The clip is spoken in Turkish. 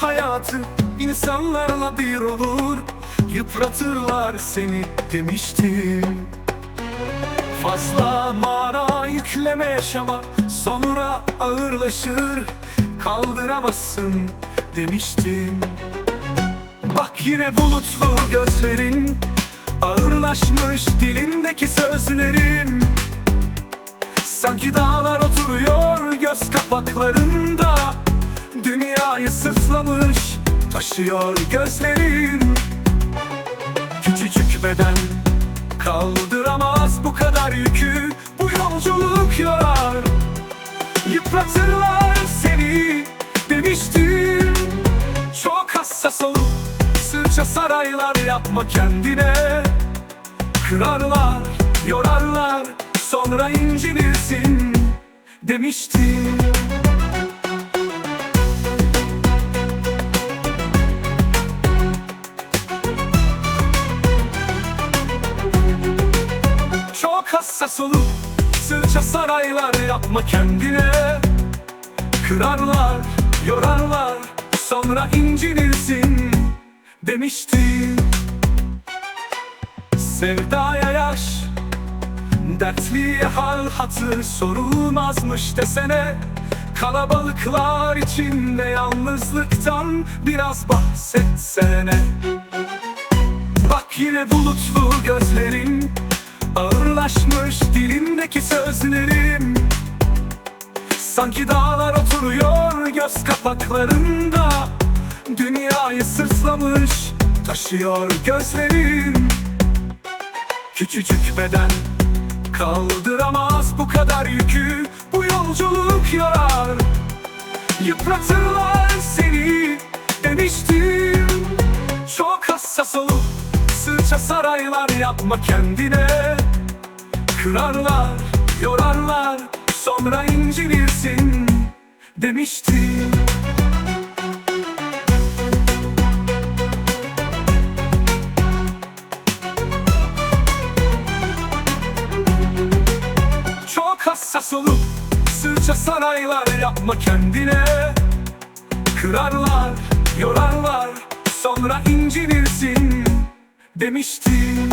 hayatı insanlarla bir olur. Yıpratırlar seni demiştim. Fazla mana yükleme yaşama Sonra ağırlaşır Kaldıramazsın demiştim. Bak yine bulutlu gözlerin Ağırlaşmış dilindeki sözlerin. Sanki dağlar oturuyor göz kapaklarında Dünyayı sırtlamış taşıyor gözlerin. Küçücük beden kaldıramaz bu kadar yükü. Bu yolculuk yorar. Yıpratırlar seni demiştim. Çok hassas olup sırça saraylar yapma kendine. Kırarlar, yorarlar, sonra incinirsin demiştim Çok hassas olup sırça saraylar yapma kendine. Kırarlar, yorarlar, sonra incinirsin demiştim Sevdaya yaş, dertliye hal hatır sorulmazmış desene. Kalabalıklar içinde yalnızlıktan biraz bahsetsene. Bak yine bulutlu gözlerin göz kapaklarında Dünyayı sırtlamış taşıyor gözlerim Küçücük beden kaldıramaz bu kadar yükü Bu yolculuk yorar. Yıpratırlar seni demiştim. Çok hassas olup sırça saraylar yapma kendine. Kırarlar, yorarlar, sonra incinirsin demiştim Çok hassas olup sırça saraylar yapma kendine. Kırarlar, yorarlar, sonra incinirsin demiştim